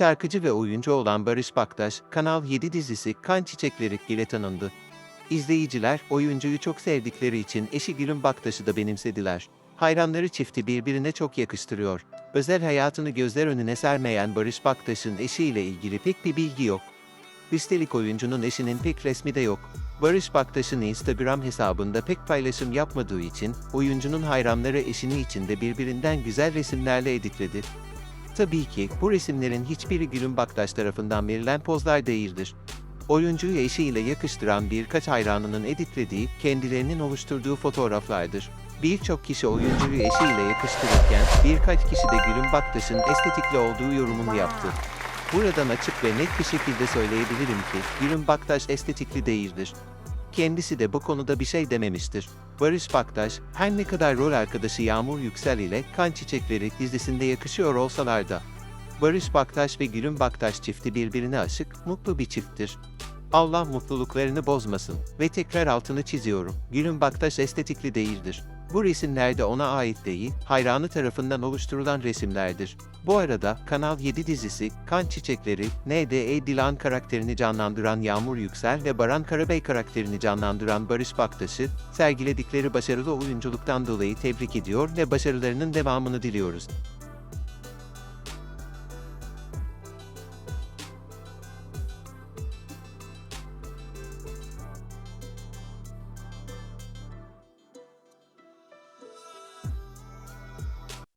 Şarkıcı ve oyuncu olan Barış Baktaş, Kanal 7 dizisi Kan Çiçekleri ile tanındı. İzleyiciler, oyuncuyu çok sevdikleri için eşi Gülüm Baktaş'ı da benimsediler. Hayranları çifti birbirine çok yakıştırıyor. Özel hayatını gözler önüne sermeyen Barış Baktaş'ın eşiyle ilgili pek bir bilgi yok. Üstelik oyuncunun eşinin pek resmi de yok. Barış Baktaş'ın Instagram hesabında pek paylaşım yapmadığı için, oyuncunun hayranları eşini için de birbirinden güzel resimlerle editledi. Tabii ki bu resimlerin hiçbiri Gülüm Baktaş tarafından verilen pozlar değildir. Oyuncuyu eşiyle yakıştıran birkaç hayranının editlediği, kendilerinin oluşturduğu fotoğraflardır. Birçok kişi oyuncuyu eşiyle yakıştırırken, birkaç kişi de Gülüm Baktaş'ın estetikli olduğu yorumunu yaptı. Buradan açık ve net bir şekilde söyleyebilirim ki, Gülüm Baktaş estetikli değildir. Kendisi de bu konuda bir şey dememiştir. Barış Baktaş, her ne kadar rol arkadaşı Yağmur Yüksel ile Kan Çiçekleri dizisinde yakışıyor olsalar da, Barış Baktaş ve Gülüm Baktaş çifti birbirine aşık, mutlu bir çifttir. Allah mutluluklarını bozmasın ve tekrar altını çiziyorum. Gülüm Baktaş estetikli değildir. Bu resimlerde ona ait değil, hayranı tarafından oluşturulan resimlerdir. Bu arada Kanal 7 dizisi Kan Çiçekleri, N.D.E. Dilan karakterini canlandıran Yağmur Yüksel ve Baran Karabey karakterini canlandıran Barış Baktaş'ı sergiledikleri başarılı oyunculuktan dolayı tebrik ediyor ve başarılarının devamını diliyoruz.